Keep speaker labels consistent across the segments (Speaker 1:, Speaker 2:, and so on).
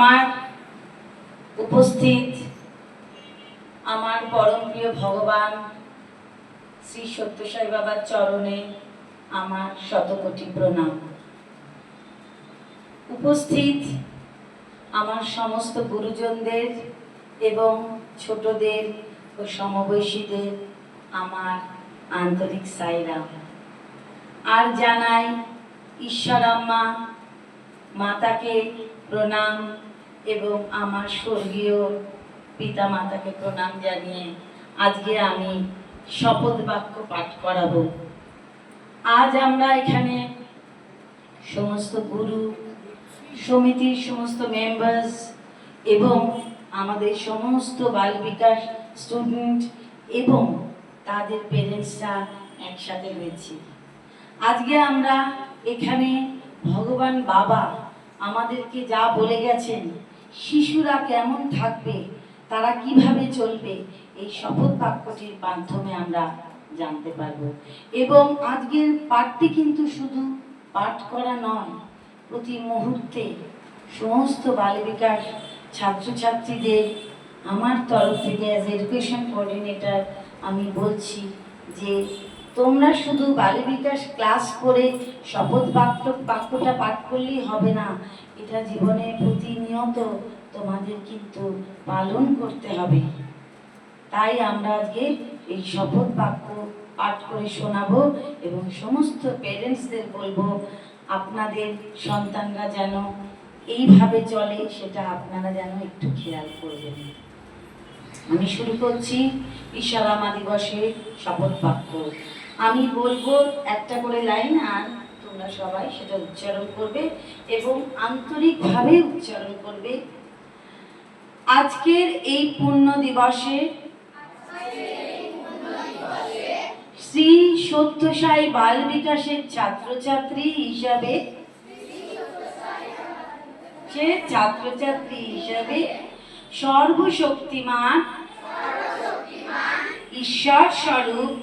Speaker 1: আমার উপস্থিত আমার পরম প্রিয় ভগবান শ্রী সত্যসাই বাবার চরণে আমার শতকোটি প্রণাম। উপস্থিত আমার সমস্ত গুরুজনদের এবং ছোটদের ও সমবয়সীদের আমার আন্তরিক সাইরাম। আর জানাই, ঈশ্বর আম্মা, মাতাকে প্রণাম এবং আমার স্বর্গীয় পিতা মাতাকে প্রণাম জানিয়ে আজকে আমি শপথ বাক্য পাঠ করাবো। আজ আমরা এখানে সমস্ত গুরু, সমিতির সমস্ত মেম্বার্স এবং আমাদের সমস্ত বাল বিকাশ স্টুডেন্ট এবং তাদের পেরেন্টসরা একসাথে রয়েছি। আজকে আমরা এখানে ভগবান বাবা আমাদেরকে যা বলে গেছেন, শিশুরা কেমন থাকবে, তারা কীভাবে চলবে, এই শপথ বাক্যটির মাধ্যমে আমরা জানতে পারব। এবং আজকের পাঠটি কিন্তু শুধু পাঠ করা নয়, প্রতি মুহূর্তে সমস্ত বাল বিকাশ ছাত্রছাত্রীদের, আমার তরফ থেকে অ্যাজ এডুকেশন কোঅর্ডিনেটর আমি বলছি যে তোমরা শুধু বাল্য বিকাশ ক্লাস করে শপথ বাক্য বাক্যটা পাঠ করলেই হবে না। এটা জীবনে প্রতিনিয়ত তোমাদের কিন্তু পালন করতে হবে। তাই আমরা আজকে এই শপথ বাক্য পাঠ করে শোনাবো এবং সমস্ত পেরেন্টসদের বলব, আপনাদের সন্তানরা যেন এইভাবে চলে, সেটা আপনারা যেন একটু খেয়াল করবেন। আমি শুরু করছি ঈশ্বরামা দিবসে শপথ বাক্য। আমি বলব একটা করে লাইন আর তোমরা সবাই সেটা উচ্চারণ করবে এবং আন্তরিকভাবে উচ্চারণ করবে। আজকের এই পুণ্য দিবসে শ্রী সত্যসাই বাল বিকাশের ছাত্রছাত্রী হিসাবে ছাত্রছাত্রী হিসাবে সর্বশক্তিমান ঈশ্বর স্বরূপ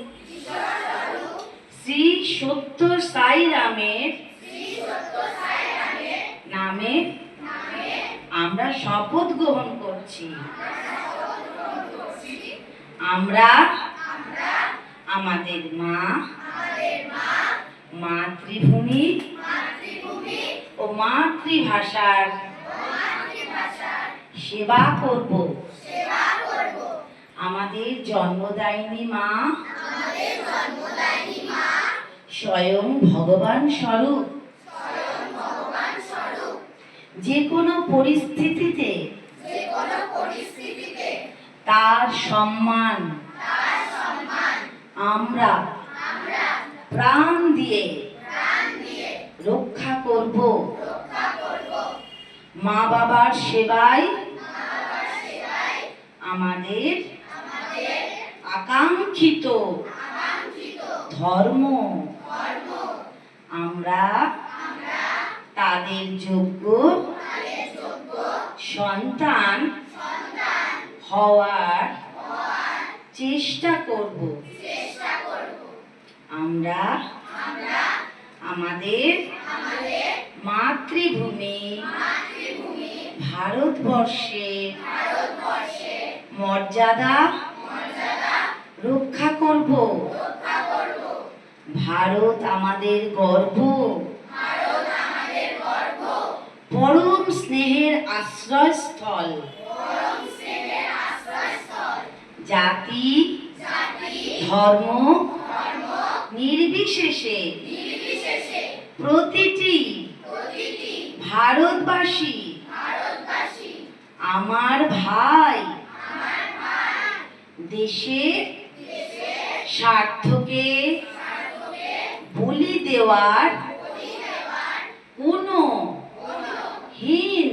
Speaker 1: শ্রী সত্য সাই রামের নামে আমরা শপথ গ্রহণ করছি। আমরা আমাদের মা, মাতৃভূমি ও মাতৃভাষার সেবা করব। আমাদের জন্মদায়িনী মা। স্বয়ং ভগবান স্বরূপ। যে কোনো পরিস্থিতিতে তার সম্মান আমরা প্রাণ দিয়ে রক্ষা করব। মা বাবার সেবায় আমাদের আকাঙ্ক্ষিত। ধর্ম। আমরা তাদের যোগ্য। সন্তান হওয়ার চেষ্টা করব। আমরা আমাদের মাতৃভূমি ভারতবর্ষের মর্যাদা রক্ষা করব। ভারত আমাদের গর্ব। পরম স্নেহের আশ্রয়স্থল। জাতি, ধর্ম, নির্বিশেষে প্রতিটি ভারতবাসী আমার ভাই। দেশের স্বার্থকে বলি দেওয়ার কোনো হীন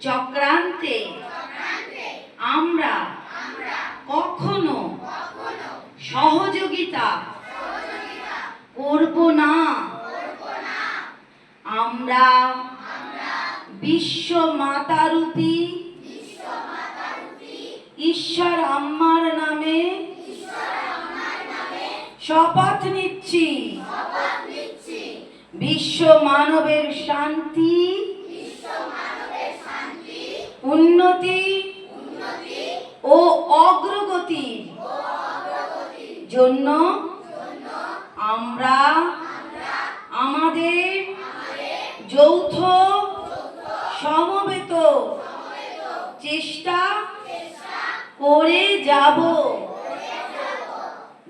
Speaker 1: চক্রান্তে আমরা কখনো সহযোগিতা করব না। আমরা বিশ্ব মাতারূপী, ঈশ্বর আম্মার শপথ নিচ্ছি। বিশ্ব মানবের শান্তি। উন্নতি ও অগ্রগতির জন্য আমরা আমাদের যৌথ সমবেত চেষ্টা করে যাব।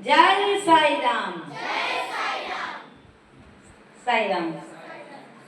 Speaker 1: জয় 再养